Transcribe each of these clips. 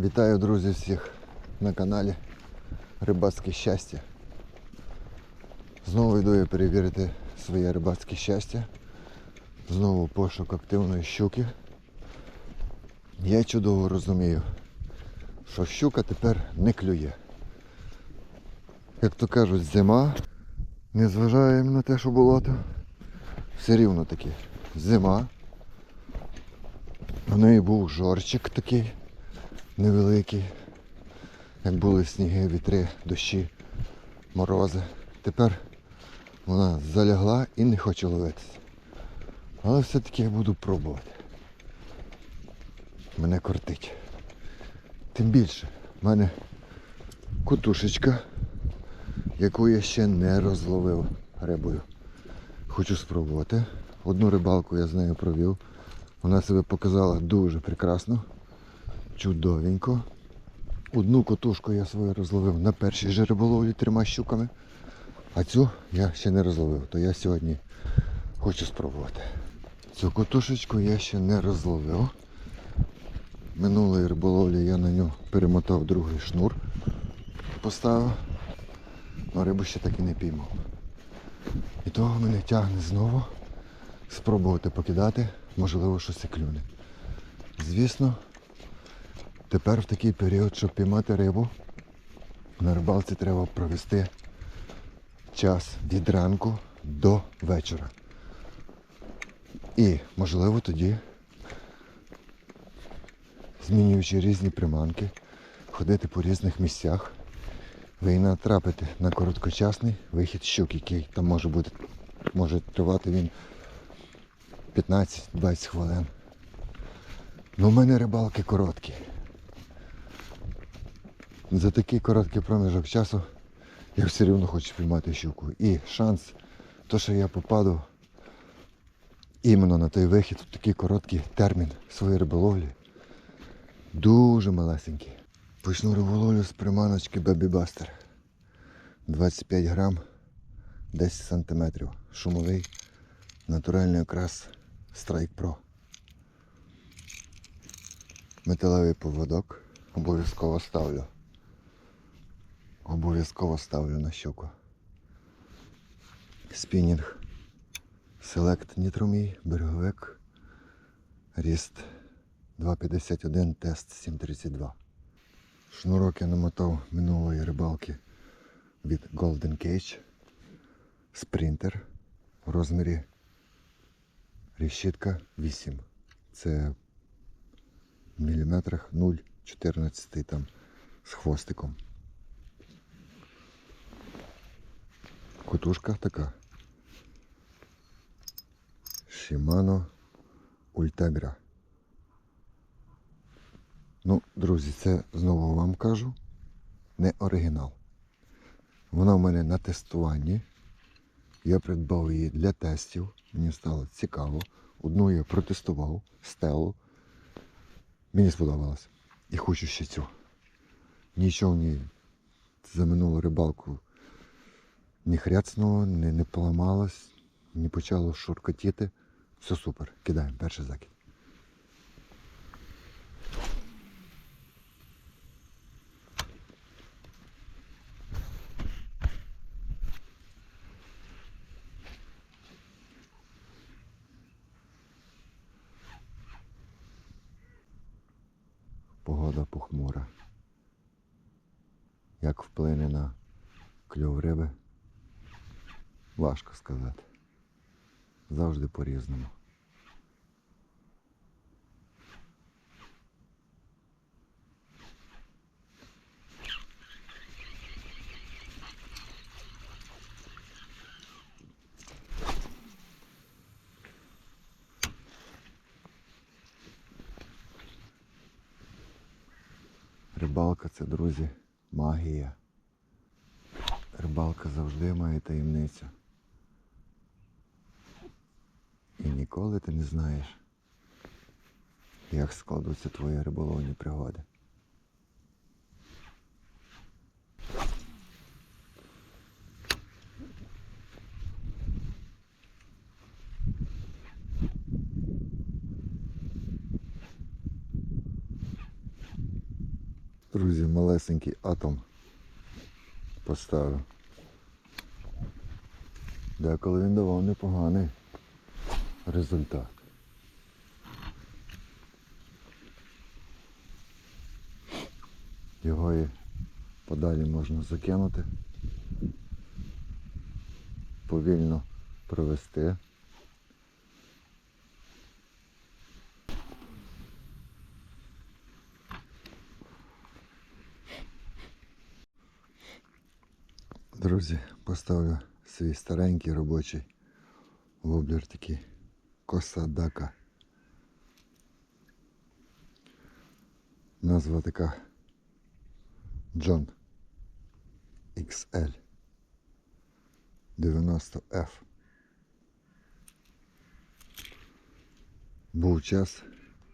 Вітаю, друзі, всіх на каналі Рибацьке щастя. Знову йду я перевірити своє рибацьке щастя. Знову пошук активної щуки. Я чудово розумію, що щука тепер не клює. Як то кажуть, зима, незважаємо на те, що болото. Все рівно таки зима. У неї був жорчик такий невеликий. Як були сніги, вітри, дощі, морози. Тепер вона залягла і не хоче ловитися. Але все-таки я буду пробувати. Мене кортить. Тим більше, в мене кутушечка, яку я ще не розловив рибою. Хочу спробувати. Одну рибалку я з нею провів. Вона себе показала дуже прекрасно, чудовенько. Одну котушку я свою розловив на першій же риболовлі трьома щуками, а цю я ще не розловив, то я сьогодні хочу спробувати. Цю котушечку я ще не розловив. Минулої риболовлі я на нього перемотав другий шнур, поставив, але рибу ще так і не піймав. І того мене тягне знову спробувати покидати, можливо, щось і клюне. Звісно, тепер в такий період, щоб піймати рибу, на рибалці треба провести час від ранку до вечора. І, можливо, тоді, змінюючи різні приманки, ходити по різних місцях, ви і натрапите на короткочасний вихід щук, який там може бути, може тривати він 15-20 хвилин. Ну, у мене рибалки короткі. За такий короткий проміжок часу я все рівно хочу піймати щуку. І шанс, то, що я попаду іменно на той вихід в такий короткий термін своєї риболовлі, дуже малесенький. Почну риболовлю з приманочки Baby Buster. 25 грам, 10 сантиметрів. Шумовий, натуральний окрас Strike Pro. Металевий поводок. Обов'язково ставлю. Обов'язково ставлю на щуку. Спінінг. Select Нітромій, береговик. Ріст 251, тест 732. Шнурок я намотав минулої рибалки від Golden Cage. Спринтер в розмірі решітка 8. Це в міліметрах 0,14 там з хвостиком. Кутушка така. Shimano Ultegra. Ну, друзі, це знову вам кажу. Не оригінал. Вона в мене на тестуванні. Я придбав її для тестів. Мені стало цікаво. Одну я протестував, стелу. Мені сподобалось. І хочу ще цю. Нічого ні за минулу рибалку не хряцнуло, не, не поламалось, не почало шуркотіти. Все супер. Кидаємо перший закид. Погода похмура. Як вплине на кльов риби? Важко сказати. Завжди по-різному. Рибалка це, друзі, магія. Рибалка завжди має таємницю. І ніколи ти не знаєш, як складуться твої риболовні пригоди. Друзі, малесенький атом поставив. Деколи він давав непоганий результат. Його і подалі можна закинути, повільно провести. Друзі, поставлю свій старенький робочий воблер такий Косадака. Назва така John XL 90F. Був час,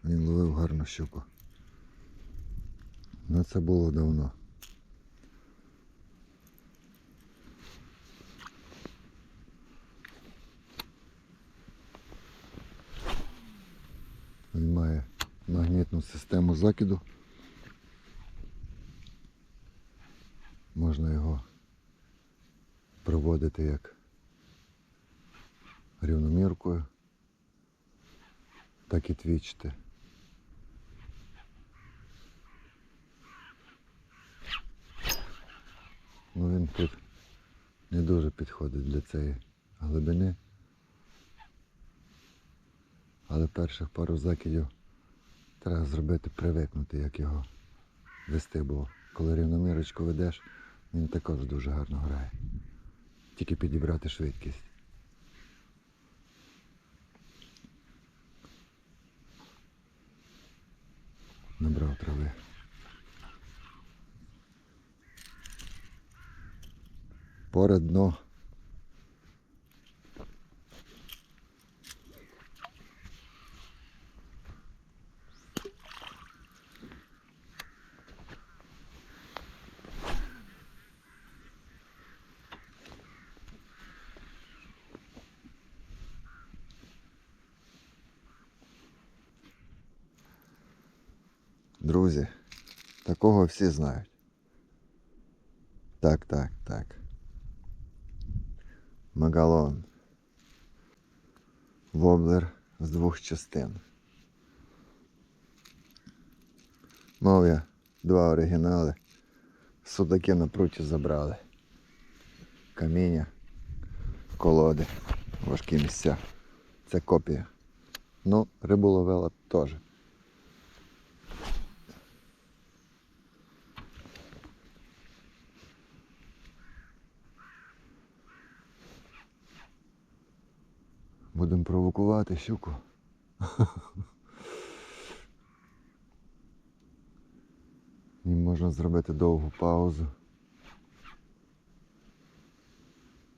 він ловив гарну щуку. Ну це було давно. Він має магнітну систему закиду. Можна його проводити як рівноміркою, так і твічити. Ну він тут не дуже підходить для цієї глибини. Але перших пару закидів треба зробити, привикнути, як його вести, бо коли рівномірочку ведеш, він також дуже гарно грає. Тільки підібрати швидкість. Набрав трави. Поряд дно. Друзі, такого всі знають. Так, так, так. Магалон. Воблер з двох частин. Мов я два оригінали. Судаки на пруті забрали. Каміння, колоди, важкі місця. Це копія. Ну, рибу ловила теж. Будемо провокувати щуку. І можна зробити довгу паузу.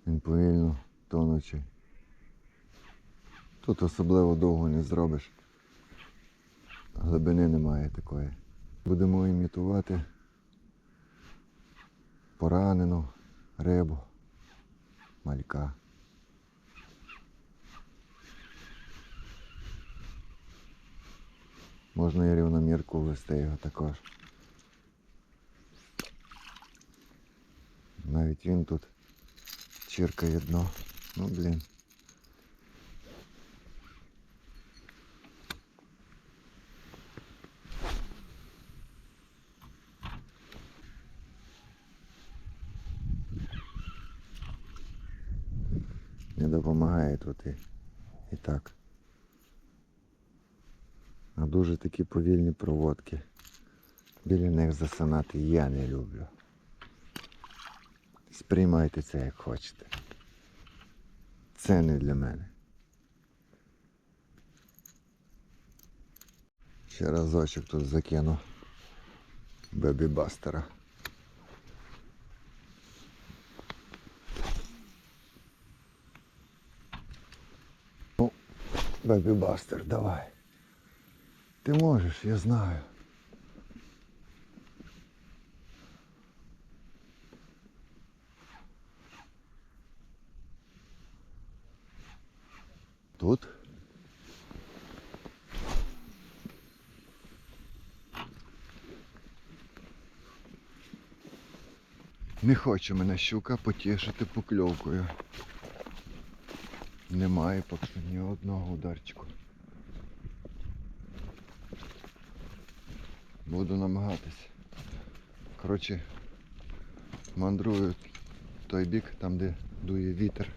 Він повільно тонучий. Тут особливо довго не зробиш. Глибини немає такої. Будемо імітувати поранену рибу, малька. Можна і рівномірку ввести його також. Навіть він тут чиркає дно. Ну блін. Не допомагає тут і, і так. Дуже такі повільні проводки. Біля них засинати я не люблю. Сприймайте це як хочете. Це не для мене. Ще разочок тут закину бебі бастера. Ну, бебі бастер, давай. Ти можеш, я знаю. Тут? Не хоче мене щука потішити покльовкою. Немає поки ні одного ударчику. Буду намагатись. Коротше, мандрую той бік, там де дує вітер.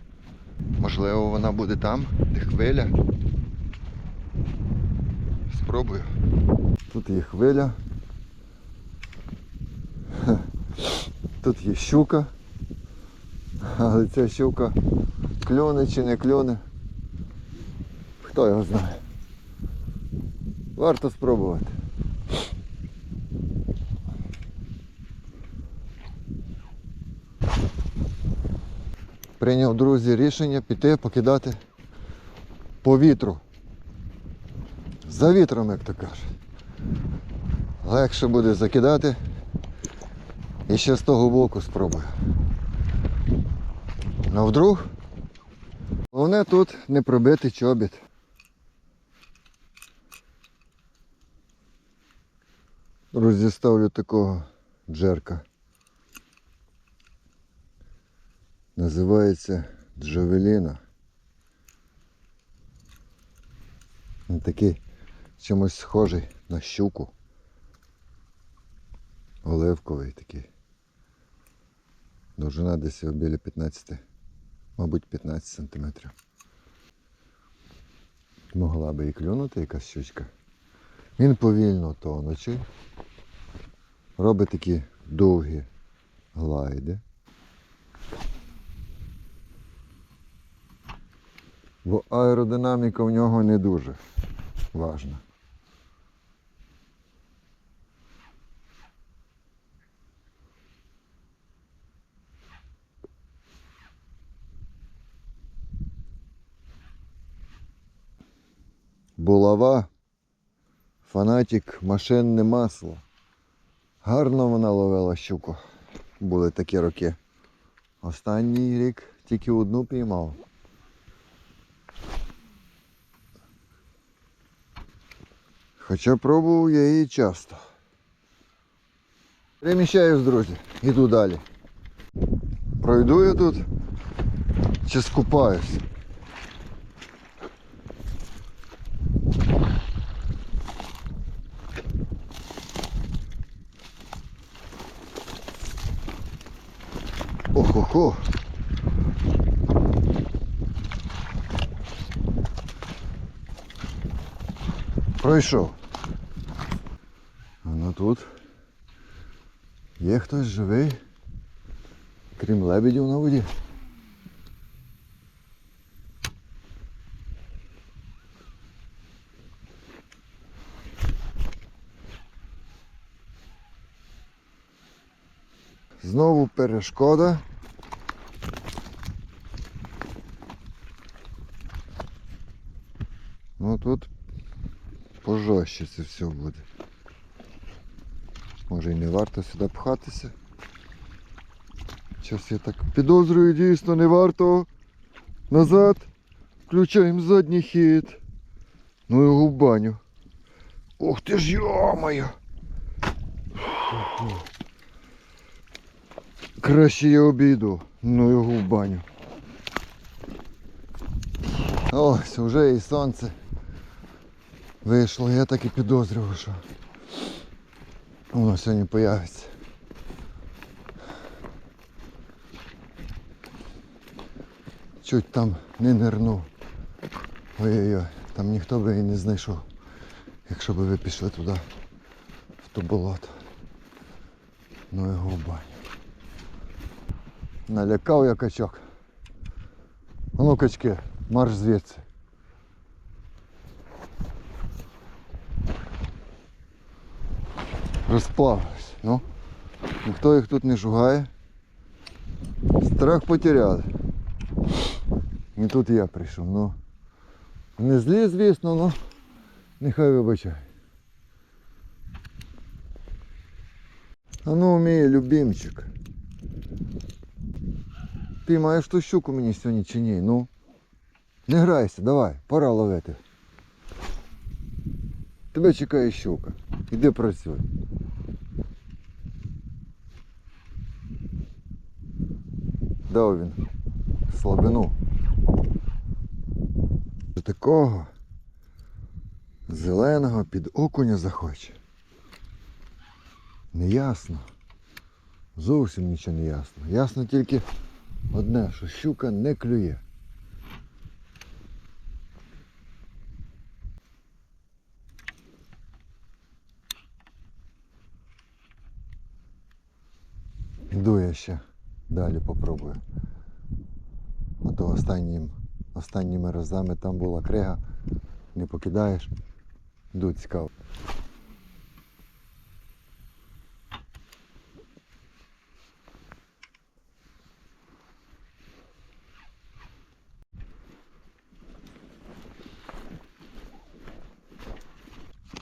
Можливо, вона буде там, де хвиля. Спробую. Тут є хвиля. Тут є щука. Але ця щука клюне чи не клюне. Хто його знає. Варто спробувати. Прийняв, друзі, рішення піти покидати по вітру. За вітром, як то кажуть. Легше буде закидати. І ще з того боку спробую. Ну вдруг. Головне тут не пробити чобіт. Друзі, ставлю такого джерка. Називається Джавеліна. Він такий чимось схожий на щуку. Оливковий такий. Довжина десь біля 15, мабуть 15 сантиметрів. Могла би і клюнути якась щучка. Він повільно тонучий. Робить такі довгі глайди. Бо аеродинаміка в нього не дуже важна. Булава, фанатик, машинне масло. Гарно вона ловила щуку. Були такі роки. Останній рік тільки одну піймав. Хоча пробував я її часто. Переміщаюсь, друзі, іду далі. Пройду я тут чи скупаюсь. Ох-охо. Пройшов. Ну тут є хтось живий, крім лебедів на воді. Знову перешкода. Ну тут пожорстче це все буде. Може і не варто сюди пхатися. Зараз я так підозрюю, дійсно не варто. Назад. Включаємо задній хід. Ну його в баню. Ух ти ж йомаю! Краще я обійду, ну його в баню. Ось, вже і сонце вийшло, я так і підозрював, що воно сьогодні появиться. Чуть там не нирнув. Ой-ой-ой, там ніхто би і не знайшов, якщо б ви пішли туди, в то болото. Ну його в баню. Налякав я качок. А ну качки, марш звідси. Розплавились, ну. Ніхто їх тут не шугає. Страх потеряли. І тут я прийшов, ну. Не злі, звісно, ну нехай вибачай. А ну мій любимчик. Ти маєш ту щуку мені сьогодні чи ні? Ну. Не грайся, давай, пора ловити. Тебе чекає щука. Іди працюй. Дав він слабину. Такого зеленого під окуня захоче. Неясно. Зовсім нічого не ясно. Ясно тільки одне, що щука не клює. Іду я ще далі попробую. А то останнім, останніми разами там була крига, не покидаєш. Іду цікаво.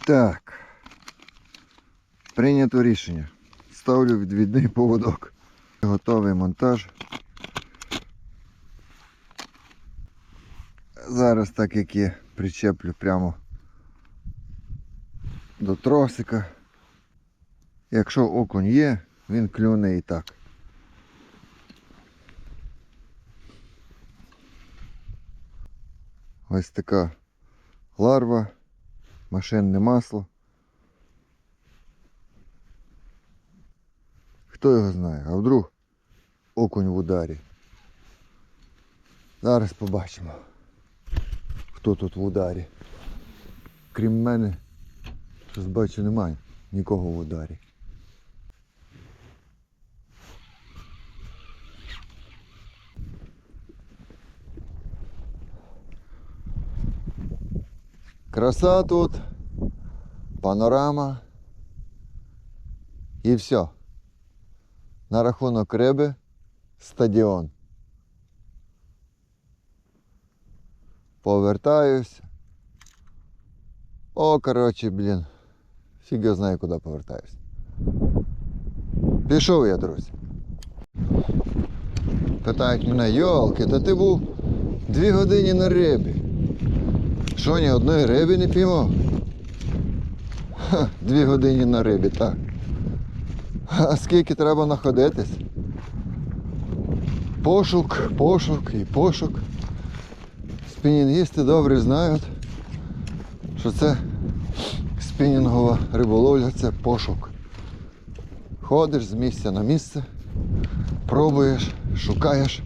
Так. Прийнято рішення. Ставлю відвідний поводок. Готовий монтаж. Зараз так як є, причеплю прямо до тросика. Якщо окунь є, він клюне і так. Ось така ларва, машинне масло. Хто його знає, а вдруг окунь в ударі. Зараз побачимо, хто тут в ударі. Крім мене, щось бачу немає нікого в ударі. Краса тут, панорама і все. На рахунок риби стадіон. Повертаюсь. О, коротше, блін. Фіг я знаю, куди повертаюсь. Пішов я, друзі. Питають мене, йолки, та ти був дві години на рибі. Що, ні одної риби не піймав? Ха, дві години на рибі, так. А скільки треба находитись? Пошук, пошук і пошук. Спінінгісти добре знають, що це спінінгова риболовля це пошук. Ходиш з місця на місце, пробуєш, шукаєш.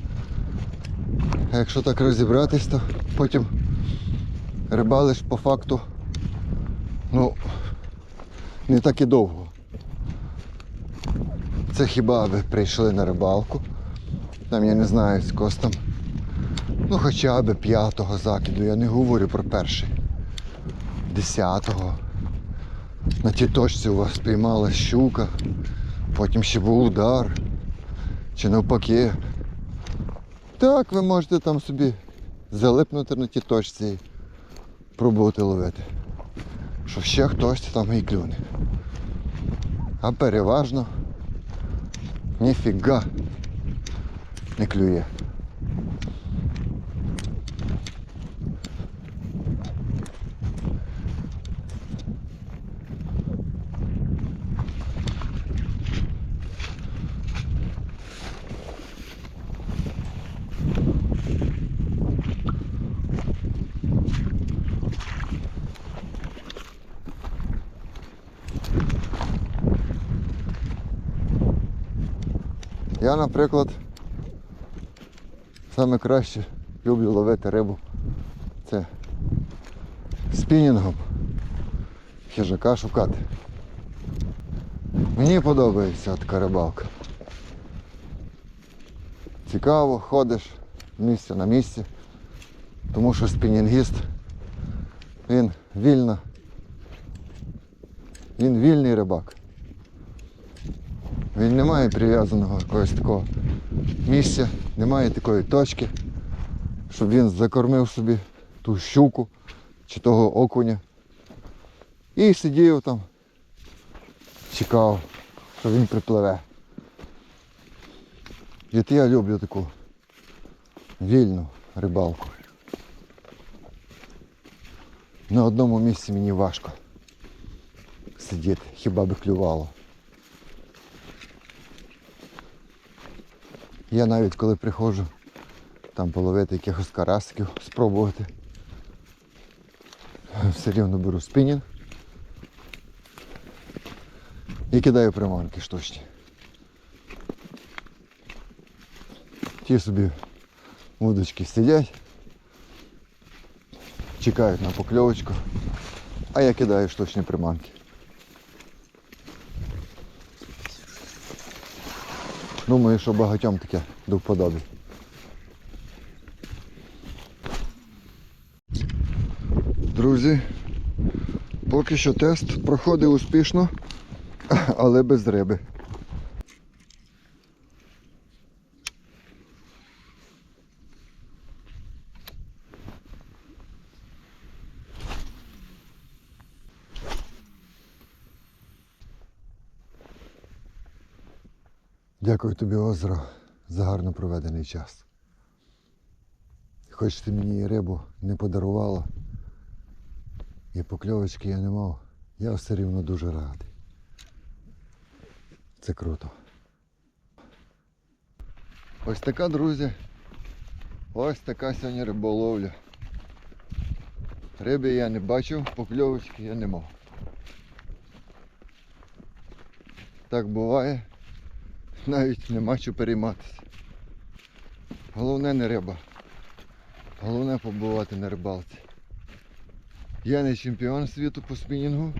А якщо так розібратись, то потім рибалиш по факту, ну, не так і довго. Це хіба ви прийшли на рибалку? Там я не знаю, з костом. Ну хоча б п'ятого закиду, я не говорю про перший. Десятого. На тій точці у вас спіймала щука, потім ще був удар. Чи навпаки. Так, ви можете там собі залипнути на тій точці і пробувати ловити. Що ще хтось там і клюне. А переважно ніфіга не клює. Я, наприклад, саме краще люблю ловити рибу. Це спінінгом. Хижака шукати. Мені подобається така рибалка. Цікаво, ходиш з місця на місці, тому що спінінгіст, він вільно, він вільний рибак. Він не має прив'язаного якогось такого місця, немає такої точки, щоб він закормив собі ту щуку чи того окуня. І сидів там, чекав, що він припливе. І я люблю таку вільну рибалку. На одному місці мені важко сидіти, хіба би клювало. Я навіть коли приходжу там половити якихось карасиків, спробувати. Все рівно беру спінінг і кидаю приманки штучні. Ті собі вудочки сидять, чекають на покльовочку, а я кидаю штучні приманки. Думаю, що багатьом таке до вподоби. Друзі, поки що тест проходив успішно, але без риби. Дякую тобі, озеро, за гарно проведений час. Хоч ти мені рибу не подарувала, і покльовочки я не мав, я все рівно дуже радий. Це круто. Ось така, друзі. Ось така сьогодні риболовля. Риби я не бачив, покльовочки я не мав. Так буває. Навіть нема що перейматися. Головне не риба. Головне побувати на рибалці. Я не чемпіон світу по спінінгу.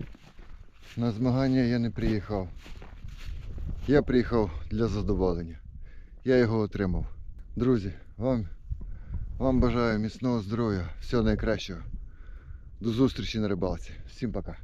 На змагання я не приїхав. Я приїхав для задоволення. Я його отримав. Друзі, вам, вам бажаю міцного здоров'я, всього найкращого. До зустрічі на рибалці. Всім пока.